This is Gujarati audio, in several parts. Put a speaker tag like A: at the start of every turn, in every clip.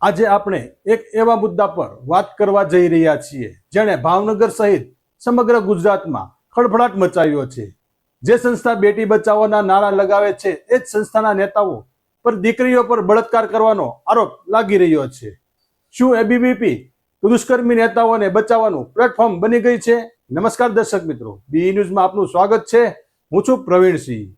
A: આજે આપણે એક એવા મુદ્દા પર વાત કરવા જઈ રહ્યા છીએ, જેણે ભાવનગર સહિત સમગ્ર ગુજરાતમાં ખળભળાટ મચાવ્યો છે. જે સંસ્થા બેટી બચાવોના નારા લગાવે છે, એ જ સંસ્થાના નેતાઓ પર દીકરીઓ પર બળાત્કાર કરવાનો આરોપ લાગી રહ્યો છે. શું એબીવીપી દુષ્કર્મી નેતાઓને બચાવવાનું પ્લેટફોર્મ બની ગઈ છે? નમસ્કાર દર્શક મિત્રો. બી ન્યૂઝમાં આપનું સ્વાગત છે. હું છું પ્રવીણસિંહ.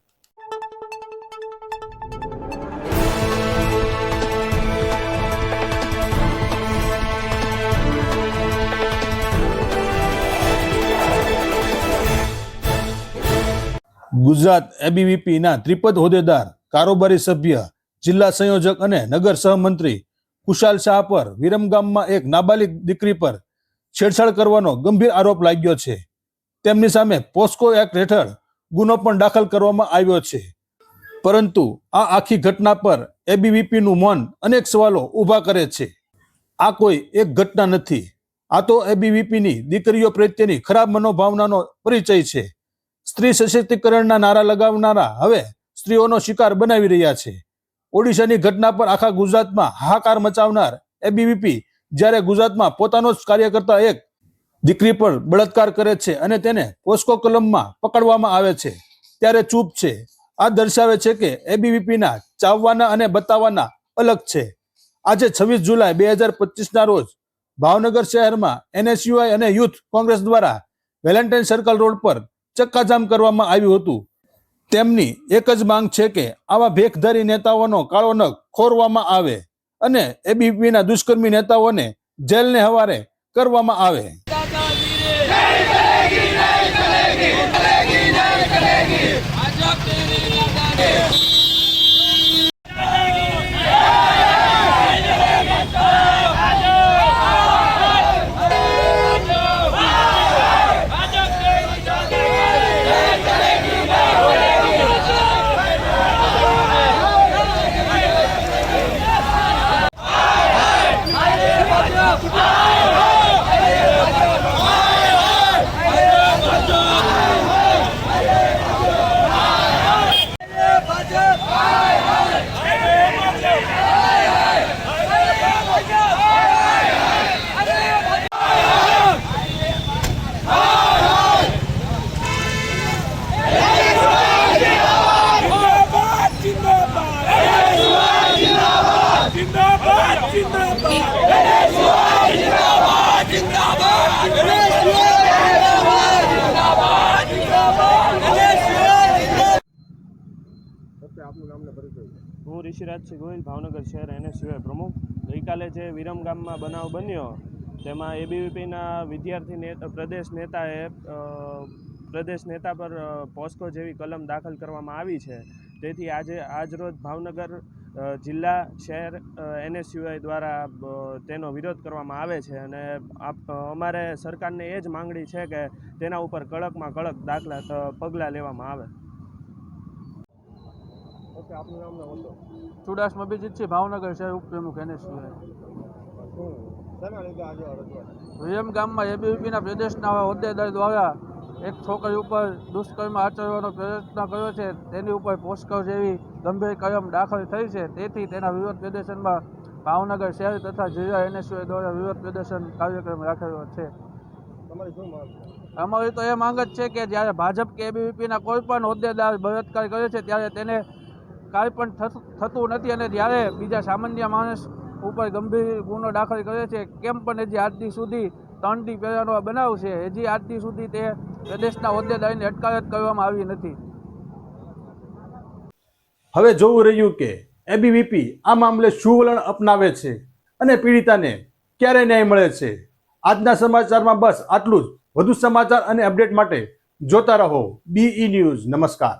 A: ગુજરાત એબીવીપીના ત્રિપદ હોદ્દેદાર, કારોબારી સભ્ય, જિલ્લા સંયોજક અને નગર સહમંત્રી કુશાલ શાહ પર વિરમગામમાં એક નાબાલિગ દીકરી પર છેડછાડ કરવાનો ગંભીર આરોપ લાગ્યો છે. તેમની સામે પોસ્કો એક્ટ હેઠળ ગુનો પણ દાખલ કરવામાં આવ્યો છે. પરંતુ આ આખી ઘટના પર એબીવીપીનું મૌન અનેક સવાલો ઊભા કરે છે. આ કોઈ એક ઘટના નથી. આ તો એબીવીપીની દીકરીઓ પ્રત્યેની ખરાબ મનોભાવનાનો પરિચય છે. સ્ત્રી સશક્તિકરણના નારા લગાવનારા હવે સ્ત્રીઓનો શિકાર બનાવી રહ્યા છે. ઓડિશાની ઘટના પર આખા ગુજરાતમાં હાહાકાર મચાવનાર એબીવીપી જ્યારે ગુજરાતમાં પોતાનો જ કાર્યકર્તા એક દીકરી પર બળાત્કાર કરે છે અને તેને પોસ્કો કલમમાં પકડવામાં આવે છે, ત્યારે ચૂપ છે. આ દર્શાવે છે કે એબીવીપીના ચાવવાના અને બતાવવાના અલગ છે. આજે છવ્વીસ જુલાઈ બે હજાર પચીસના રોજ ભાવનગર શહેરમાં એનએસયુઆઈ અને યુથ કોંગ્રેસ દ્વારા વેલેન્ટાઇન સર્કલ રોડ પર ચક્કાજામ કરવામાં આવ્યું હતું. તેમની એક જ માંગ છે કે આવા ભેખધારી નેતાઓનો કાળો નખ ખોરવામાં આવે અને એબીપીના દુષ્કર્મી નેતાઓને જેલને હવારે કરવામાં આવે.
B: હું ઋષિરાજસિંહ ગોહિલ, ભાવનગર શહેર એનએસયુઆઈ પ્રમુખ. ગઈકાલે જે વિરમ ગામમાં બનાવ બન્યો, તેમાં એબીવીપીના વિદ્યાર્થી પ્રદેશ નેતાએ પ્રદેશ નેતા પર પોસ્કો જેવી કલમ દાખલ કરવામાં આવી છે. તેથી આજે આજરોજ ભાવનગર જિલ્લા શહેર એનએસયુઆઈ દ્વારા તેનો વિરોધ કરવામાં આવે છે. અને અમારે સરકારને એ જ માંગણી છે કે તેના ઉપર કડકમાં કડક દાખલા પગલાં લેવામાં આવે.
C: ચુડાસમા અભિજીત છે ભાવનગર શહેર ઉપપ્રમુખ એનએસયુઆઈ વિયમ ગામમાં એબીવીપીના પ્રદેશના હોદ્દેદાર દ્વારા એક છોકરી ઉપર દુષ્કર્મ આચરવાનો પ્રયત્ન કર્યો છે તેની ઉપર પોસ્કર જેવી ગંભીર કલમ દાખલ થઈ છે. તેથી તેના વિરોધ પ્રદર્શનમાં ભાવનગર શહેર તથા જિલ્લા એનએસયુઆઈ દ્વારા વિરોધ પ્રદર્શન કાર્યક્રમ રાખેલો છે? અમારી તો એ માંગ જ છે કે જ્યારે ભાજપ કે એબીવીપીના કોઈ પણ હોદ્દેદાર બળાત્કાર કરે છે ત્યારે તેને કાંઈ પણ થતું નથી અને જ્યારે બીજા સામાન્ય માણસ ઉપર ગંભીર ગુનો દાખલ કરે છે, કેમ પણ હજી આજથી સુધી ત્રણ દી પહેલાંનો બનાવ છે, હજી આજથી સુધી તે પ્રદેશના હોદ્દેદારીને અટકાયત કરવામાં આવી નથી.
A: હવે જોવું રહ્યું કે એબીવીપી આ મામલે શું વલણ અપનાવે છે અને પીડિતાને ક્યારે ન્યાય મળે છે? આજના સમાચારમાં બસ આટલું જ. વધુ સમાચાર અને અપડેટ માટે જોતા રહો બીઈ ન્યૂઝ નમસ્કાર.